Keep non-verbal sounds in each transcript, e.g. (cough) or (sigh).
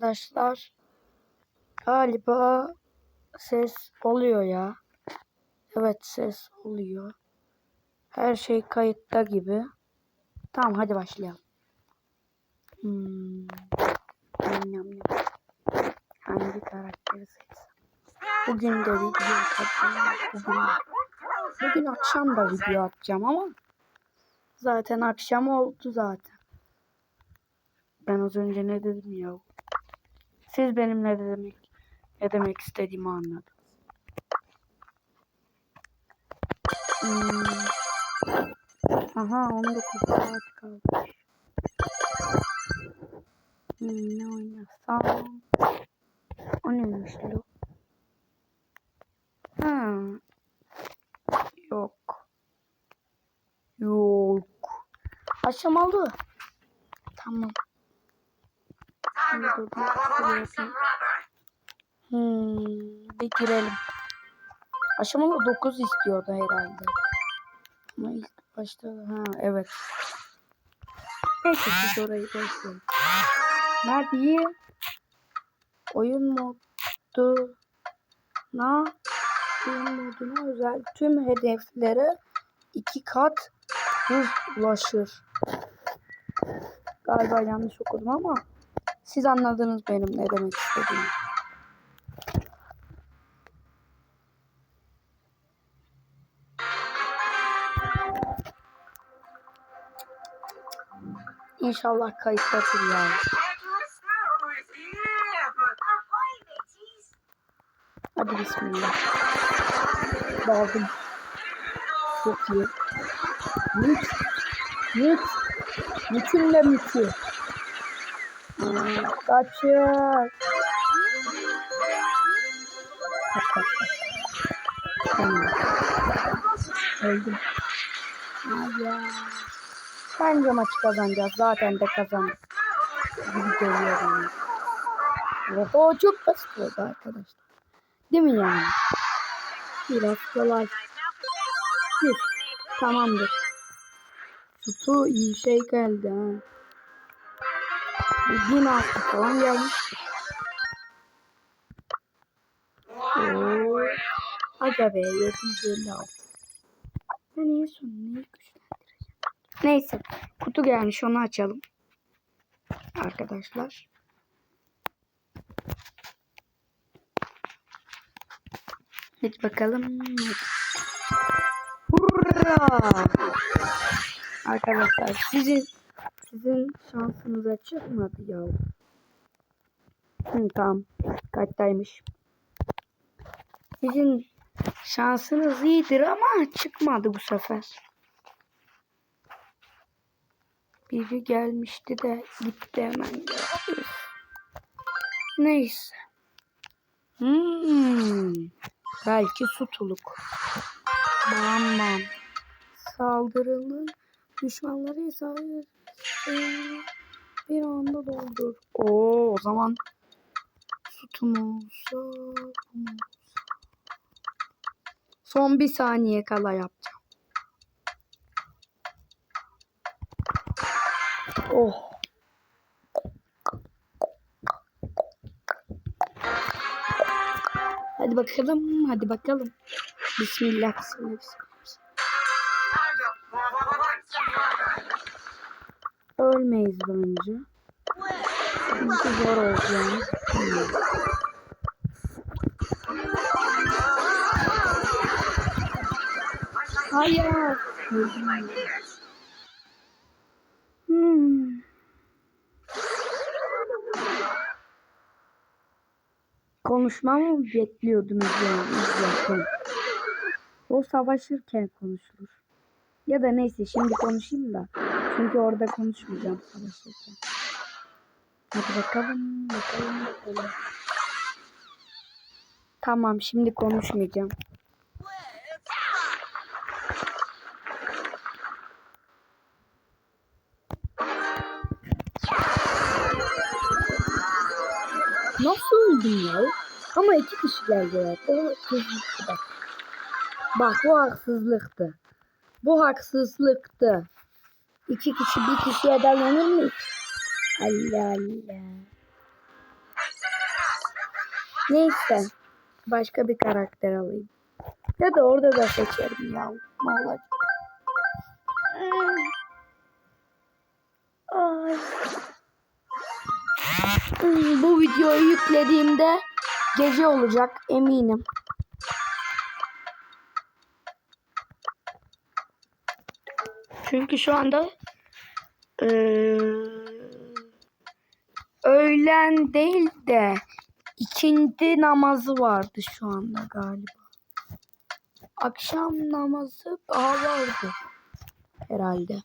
Arkadaşlar galiba ses oluyor ya. Evet ses oluyor. Her şey kayıtta gibi. Tamam hadi başlayalım. Hmm. Hangi karakteri seçsem? Bugün de video atacağım. Bugün, bugün akşam da video atacağım ama zaten akşam oldu zaten. Ben az önce ne dedim ya? Siz benim ne demek ne demek istediğimi anladınız. Hmm. Aha 19 saat kalmış. Hmm, ne oynasam? O neymiş lo? Ha. Yok. Yok. Aşamalı. Tamam. Şuraya yapayım. Hmm, bir girelim. Aşamalı 9 istiyordu herhalde. Ama ilk başta ha evet. Neyse siz orayı bekleyin. Nerede? Oyun modu na oyun moduna özel tüm hedeflere iki kat hız ulaşır. Galiba yanlış okudum ama siz anladınız benim ne demek istediğimi. İnşallah kayıttadır ya. Hadi bismillah. Daldım. Çok iyi. Müt. Müt. Mütünle mütü. Kaçıyor. Kaç kaç. Öldüm. Bence maçı kazanacağız. Zaten de kazandık. Gibi. Oho çok basit oldu arkadaşlar. Değil mi yani? Biraz kolay. Bir. Tamamdır. Sütü iyi şey geldi ha. Bin altı falan gelmiş. Oo. Aga be 756. Ben en son neyi güçlendireceğim? Neyse. Kutu gelmiş onu açalım. Arkadaşlar. Hadi bakalım. Hurra! Arkadaşlar sizin sizin şansınıza çıkmadı ya. Hı, tamam. Kaçtaymış. Sizin şansınız iyidir ama çıkmadı bu sefer. Biri gelmişti de gitti hemen. Üf. Neyse. Hmm. Belki sutuluk. Bam bam. Saldırılı düşmanları hesabı bir anda doldur. Oo, o zaman mu? Son bir saniye kala yapacağım. Oh. Hadi bakalım, hadi bakalım. Bismillah, bismillah. Ölmeyiz bence. Çünkü zor olacağını düşünüyorum. Hayır. Hmm. Konuşmamı bekliyordunuz yani izlerken. O savaşırken konuşulur. Ya da neyse şimdi konuşayım da. Çünkü orada konuşmayacağım. Hadi bakalım, bakalım, bakalım. Tamam şimdi konuşmayacağım. Nasıl öldün ya? Ama iki kişi geldi ya. O haksızlıktı. Bak bu haksızlıktı. Bu haksızlıktı. İki kişi bir kişiye dayanır mı? Allah Allah. Neyse. Başka bir karakter alayım. Ya da orada da seçerim ya. Ne Bu videoyu yüklediğimde gece olacak eminim. Çünkü şu anda eee, öğlen değil de ikindi namazı vardı şu anda galiba. Akşam namazı daha vardı herhalde.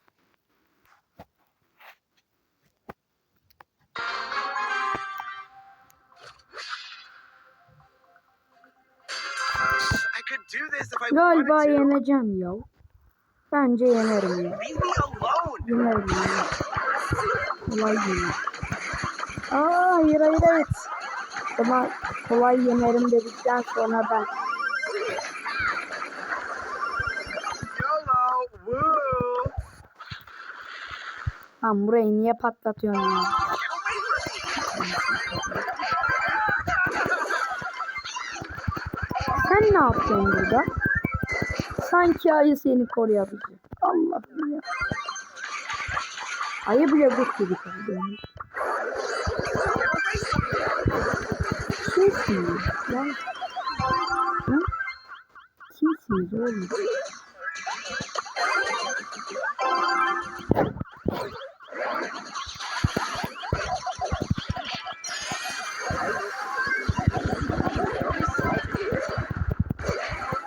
Galiba yeneceğim ya. Bence yenerim ya. Yenerim ya. Kolay yenerim. Aa hayır hayır evet. Ama kolay yenerim dedikten sonra ben. Lan burayı niye patlatıyorsun ya? Sen ne yapıyorsun burada? Sanki ayı seni koruyabilir. Allah'ım ya. Ayı bile gut gibi koruyor. Kimsiniz lan? Hı? Kimsiniz oğlum?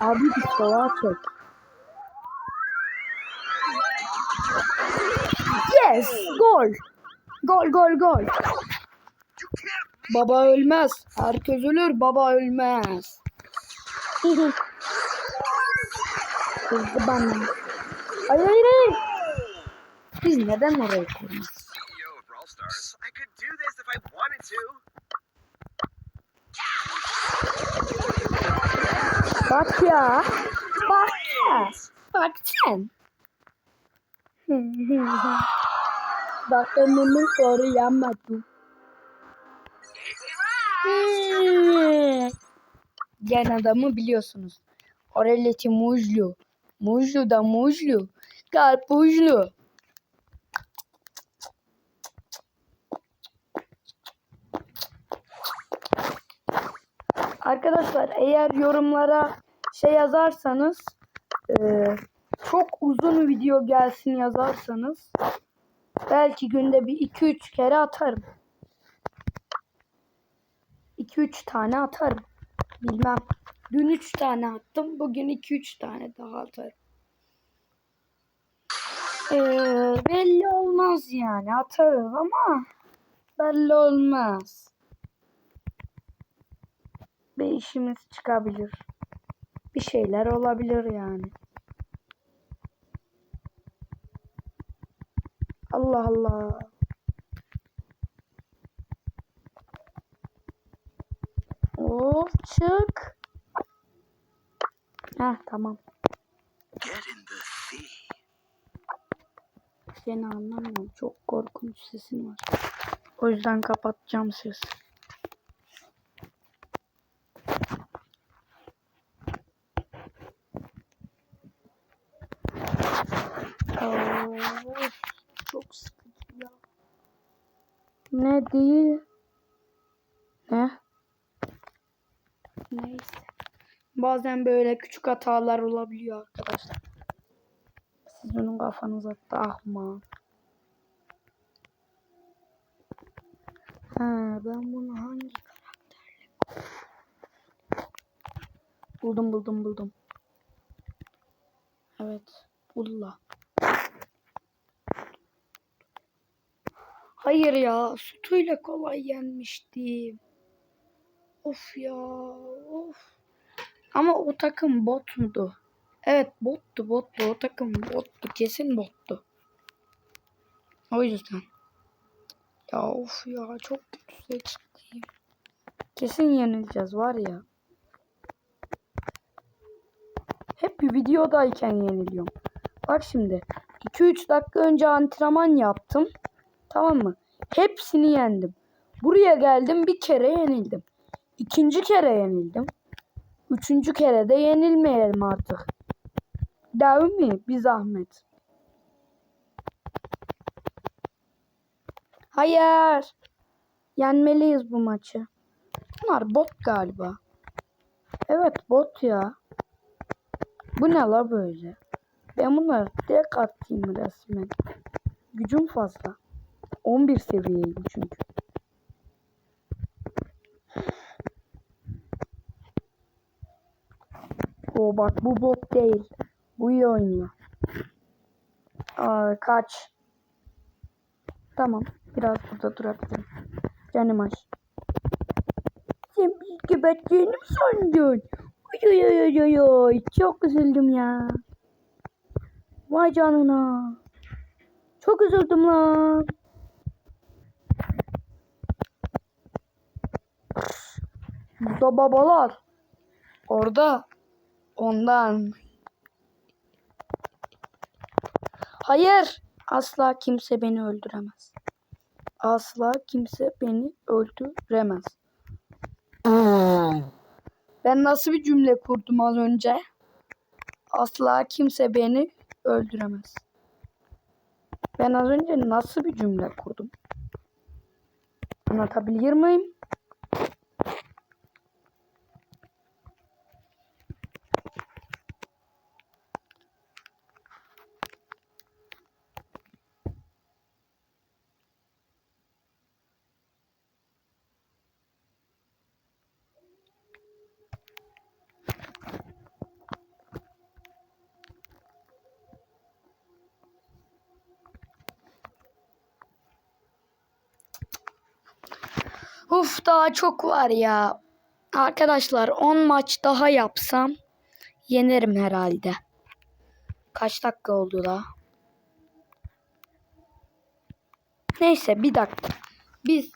Abi bir sola çek. Yes! Gol! Gol gol gol. Baba ölmez. Herkes ölür, baba ölmez. Kızdı bana. Hayır hayır hayır. Biz neden oraya to. Bak ya. Bak ya. Bak sen. (laughs) Bak önümü koruyamadım. Gen adamı biliyorsunuz. Oreleti muzlu. Muzlu da muzlu. Karpuzlu. Arkadaşlar eğer yorumlara şey yazarsanız eee, çok uzun video gelsin yazarsanız belki günde bir 2-3 kere atarım. 2-3 tane atarım. Bilmem. Dün 3 tane attım. Bugün 2-3 tane daha atarım. Ee, belli olmaz yani. Atarız ama belli olmaz. Bir işimiz çıkabilir. Bir şeyler olabilir yani. Allah Allah. Of çık. Heh tamam. Get in the sea. Seni anlamıyorum. Çok korkunç sesin var. O yüzden kapatacağım sesi. Of, çok sıkıcı ya. Ne değil? Ne? Neyse. Bazen böyle küçük hatalar olabiliyor arkadaşlar. Siz onun kafanıza takma. Ha, ben bunu hangi karakterle Buldum buldum buldum. Evet. Bulla. Hayır ya. Sütüyle kolay yenmiştim. Of ya. Of. Ama o takım bot mudu? Evet bottu bottu. O takım bottu. Kesin bottu. O yüzden. Ya of ya çok kötü seçtim. Kesin yenileceğiz var ya. Hep bir videodayken yeniliyorum. Bak şimdi 2-3 dakika önce antrenman yaptım. Tamam mı? Hepsini yendim. Buraya geldim bir kere yenildim. İkinci kere yenildim. Üçüncü kere de yenilmeyelim artık. Değil mi? Bir zahmet. Hayır. Yenmeliyiz bu maçı. Bunlar bot galiba. Evet bot ya. Bu ne la böyle? Ben bunları tek atayım resmen. Gücüm fazla. 11 seviyeyim çünkü. Bak bu bot değil. Bu iyi oynuyor. Aa, kaç. Tamam. Biraz burada durabilirim. Canım aç. Sen bir geberttiğini mi sandın? Oy oy oy oy oy. Çok üzüldüm ya. Vay canına. Çok üzüldüm lan. Burada babalar. Orada. Ondan. Hayır. Asla kimse beni öldüremez. Asla kimse beni öldüremez. Ben nasıl bir cümle kurdum az önce? Asla kimse beni öldüremez. Ben az önce nasıl bir cümle kurdum? Anlatabilir miyim? Uf daha çok var ya. Arkadaşlar 10 maç daha yapsam yenerim herhalde. Kaç dakika oldu da? Neyse bir dakika. Biz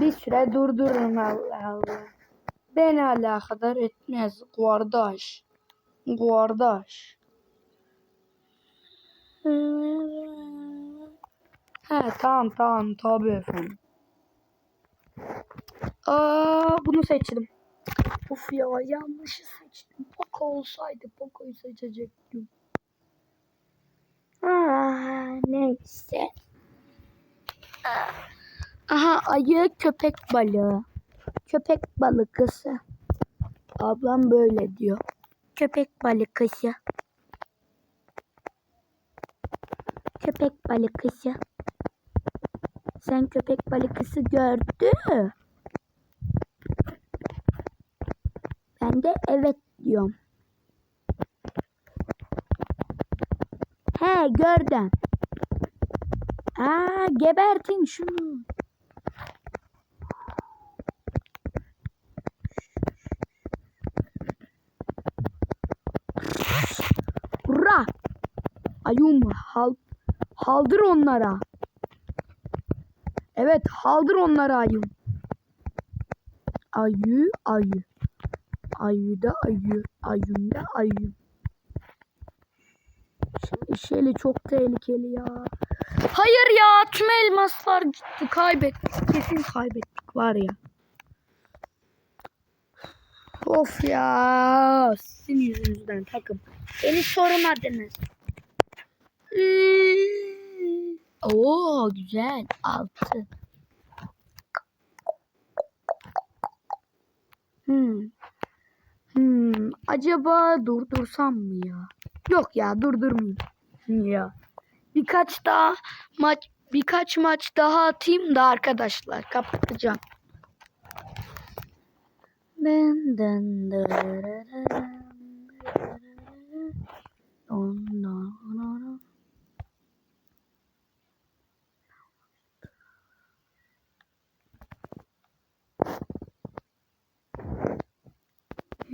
bir süre durdurun Allah Allah. Beni alakadar etmez kardeş. Kardeş. He tamam tamam tabii efendim. Aa bunu seçtim. Of ya yanlışı seçtim. Poco olsaydı Poco'yu seçecektim. Aa, neyse. Aha ayı köpek balığı. Köpek balıkısı. Ablam böyle diyor. Köpek balıkısı. Köpek balıkısı. Sen köpek balıkısı gördün. Ben de evet diyorum. He gördüm. Aa gebertin şunu. Hurra! Ayum hal, haldır onlara. Evet haldır onlara ayım. Ayı ayı. Ayı da ayı. Ayım da ayı. Şey, Şeli çok tehlikeli ya. Hayır ya tüm elmaslar gitti. Kaybettik. Kesin kaybettik var ya. Of ya. Sizin yüzünüzden takım. Beni sormadınız. Oo güzel. Altı. Hmm. Hmm. Acaba durdursam mı ya? Yok ya durdurmayayım. Ya. Birkaç daha maç birkaç maç daha atayım da arkadaşlar kapatacağım. Dın dın dırırırırım. Dun dun dun.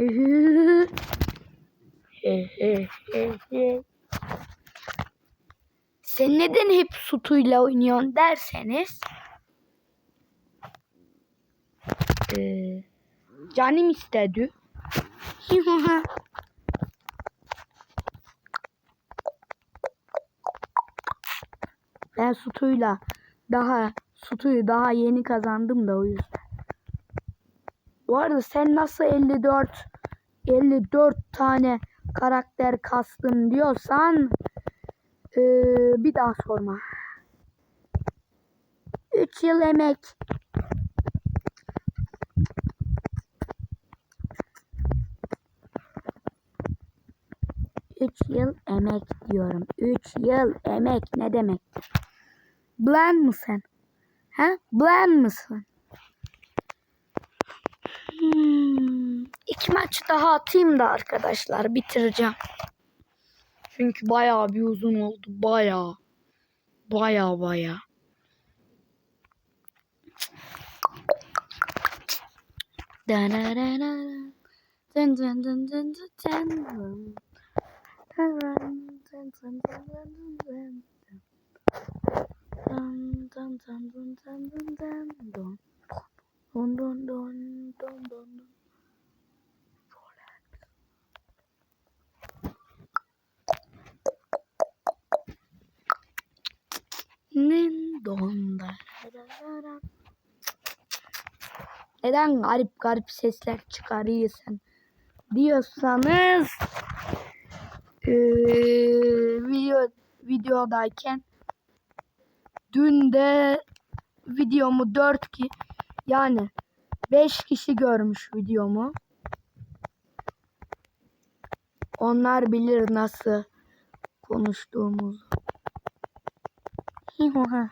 (laughs) Sen neden hep sutuyla oynuyorsun derseniz ee, canım istedi. (laughs) ben sutuyla daha sutuyu daha yeni kazandım da o yüzden. Bu arada sen nasıl 54 54 tane karakter kastın diyorsan eee, bir daha sorma. 3 yıl emek. Üç yıl emek diyorum. Üç yıl emek ne demek? Blen mısın? He? Blen mısın? Hmm, iki maç daha atayım da arkadaşlar bitireceğim. Çünkü bayağı bir uzun oldu. Bayağı. Bayağı bayağı. Dun dun dun dun dun dun dun. Dun dun dun dun dun dun dun dun. Dun dun dun dun dun dun. Nin don da da da da da. Neden garip garip sesler çıkarıyorsun diyorsanız eee, video videodayken dün de videomu 4 ki yani 5 kişi görmüş videomu. Onlar bilir nasıl konuştuğumuzu. (laughs)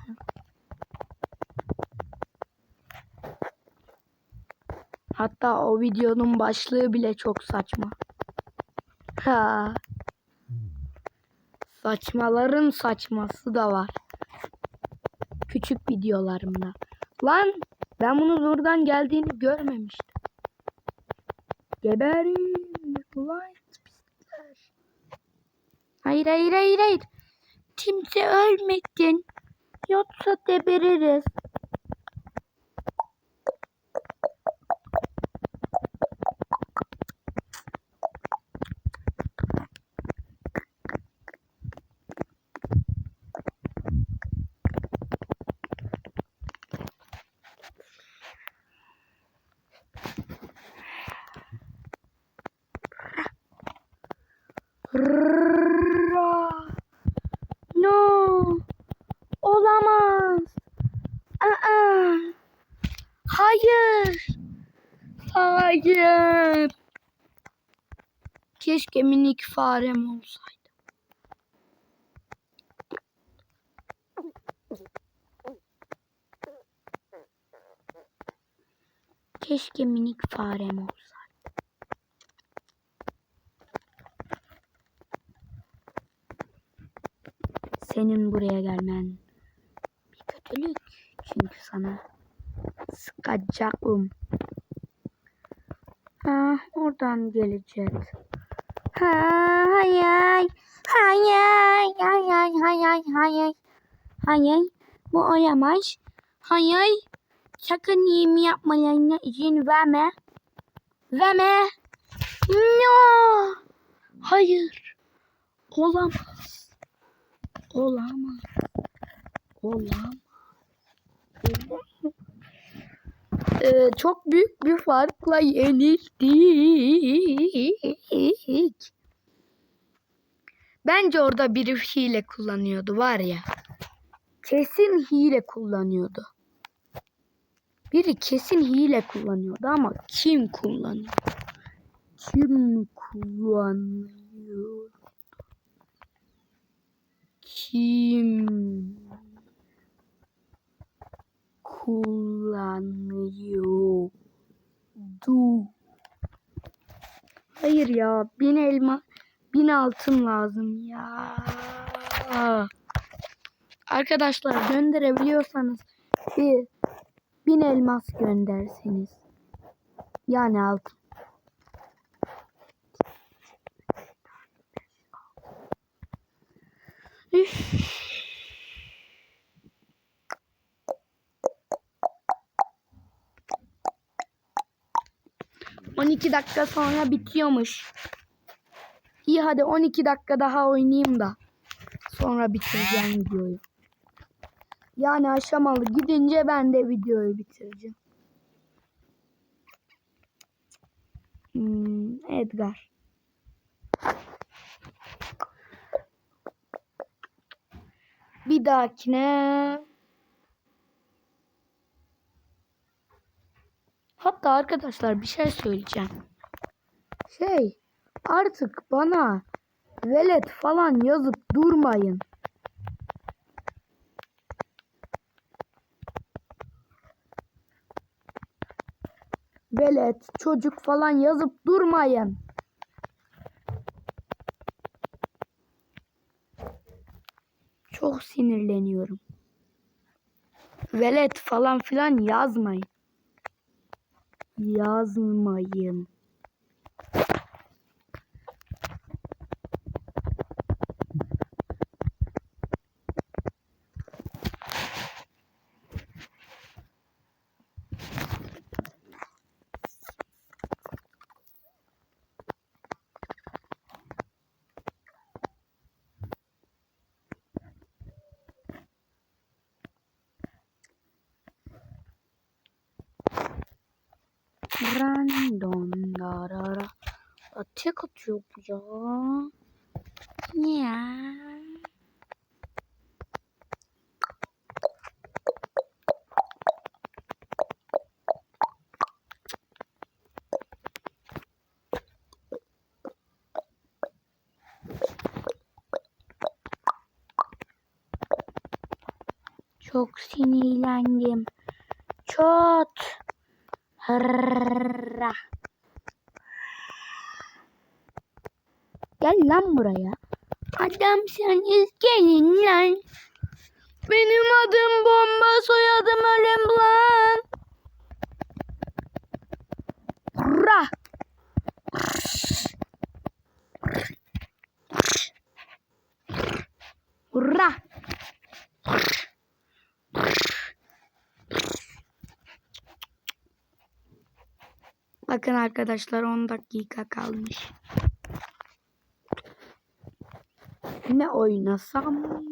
Hatta o videonun başlığı bile çok saçma. Ha. Saçmaların saçması da var. Küçük videolarımda. Lan ben bunu buradan geldiğini görmemiştim. Geberin. Hayır hayır hayır hayır. Kimse ölmedin. Yoksa gebeririz. Ra. No. Olamaz. Aa. Hayır. Hayır. Keşke minik farem olsaydı. Keşke minik farem olsaydı. Senin buraya gelmen bir kötülük. Çünkü sana sıkacağım. Ha, oradan gelecek. Ha, hayır. Hayır. Hayır. Hayır. Hayır. Hayır. Bu olamaz. Hayır. Sakın yemi yapmalarına izin verme. Verme. No. Hayır. Olamaz. Olamaz. Olamaz. Ee, çok büyük bir farkla yenildik. Bence orada biri hile kullanıyordu var ya. Kesin hile kullanıyordu. Biri kesin hile kullanıyordu ama kim kullanıyor? Kim kullanıyor? Kim kullanıyordu? Hayır ya, bin elma, bin altın lazım ya. Arkadaşlar gönderebiliyorsanız bir bin elmas gönderseniz. Yani altın. Üf. 12 dakika sonra bitiyormuş. İyi hadi 12 dakika daha oynayayım da. Sonra bitireceğim videoyu. Yani aşamalı gidince ben de videoyu bitireceğim. Edgar. Bir dahakine Hatta arkadaşlar bir şey söyleyeceğim. Şey artık bana velet falan yazıp durmayın. Velet, çocuk falan yazıp durmayın. Çok sinirleniyorum. Velet falan filan yazmayın. Yazmayın. Random darara. Tek atıyor bu ya. Ya. Çok sinirlendim. Çok. Hırra. Gel lan buraya. Adamsınız gelin lan. Benim adım bomba soyadım ölüm lan. Hurra. Hurra. Bakın arkadaşlar 10 dakika kalmış. Ne oynasam?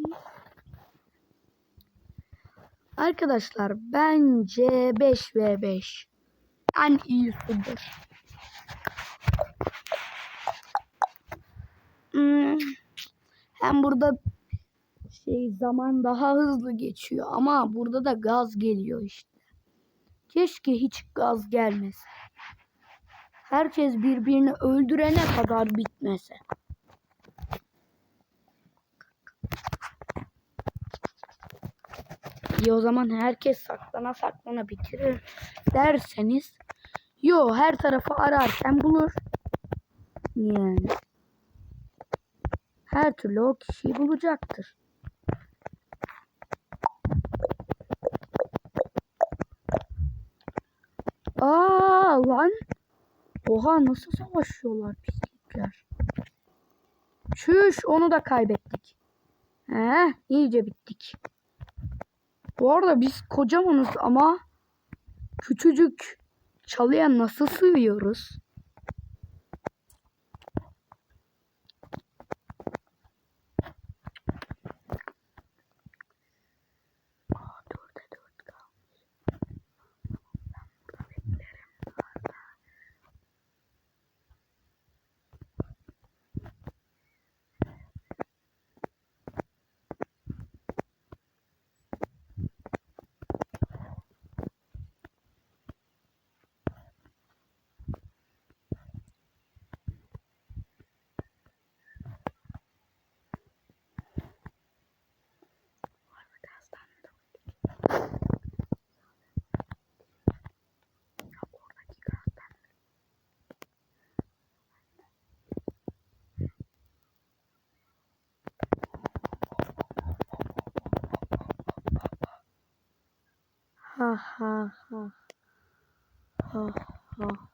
Arkadaşlar bence 5 ve 5 en iyisidir. Hmm. Hem burada şey zaman daha hızlı geçiyor ama burada da gaz geliyor işte. Keşke hiç gaz gelmese. Herkes birbirini öldürene kadar bitmese. İyi o zaman herkes saklana saklana bitirir derseniz yo her tarafı ararken bulur. Yani her türlü o kişiyi bulacaktır. Aa lan. Oha nasıl savaşıyorlar pislikler. Çüş onu da kaybettik. He iyice bittik. Bu arada biz kocamanız ama küçücük çalıya nasıl sığıyoruz? Ha ha ha. Ha ha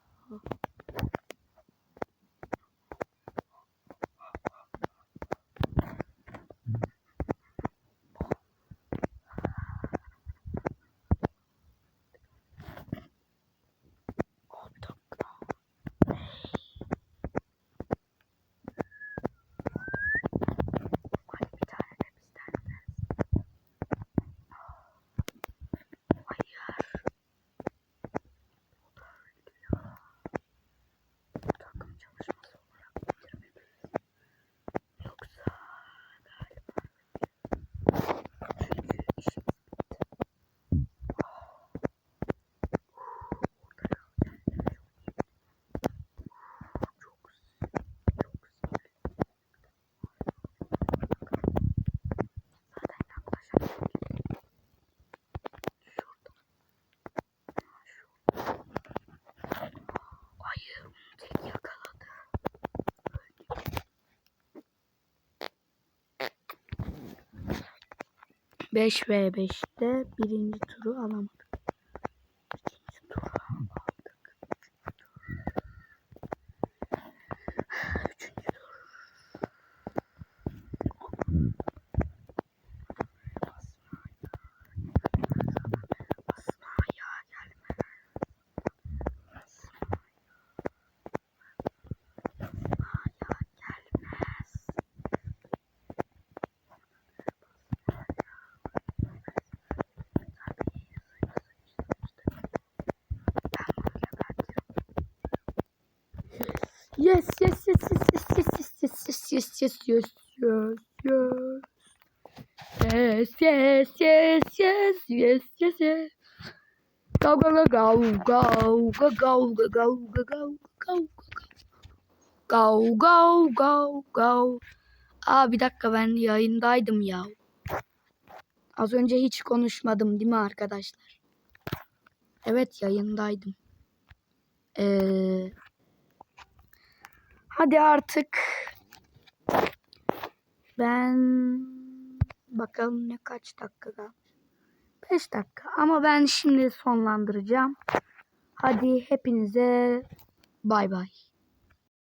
5v5'te birinci turu alamadım. Yes, yes, yes, yes, yes, yes, yes, yes, yes, yes, yes, yes, yes. Yes, yes, yes, yes, yes, yes, yes. Go, go, go, go, go, go, go, go, go, go, go, go, go, go, go, go. Aa bir dakika ben yayındaydım ya. Az önce hiç konuşmadım değil mi arkadaşlar? Evet yayındaydım. Ee, hadi artık ben bakalım ne kaç dakika kalmış. 5 dakika ama ben şimdi sonlandıracağım. Hadi hepinize bay bay.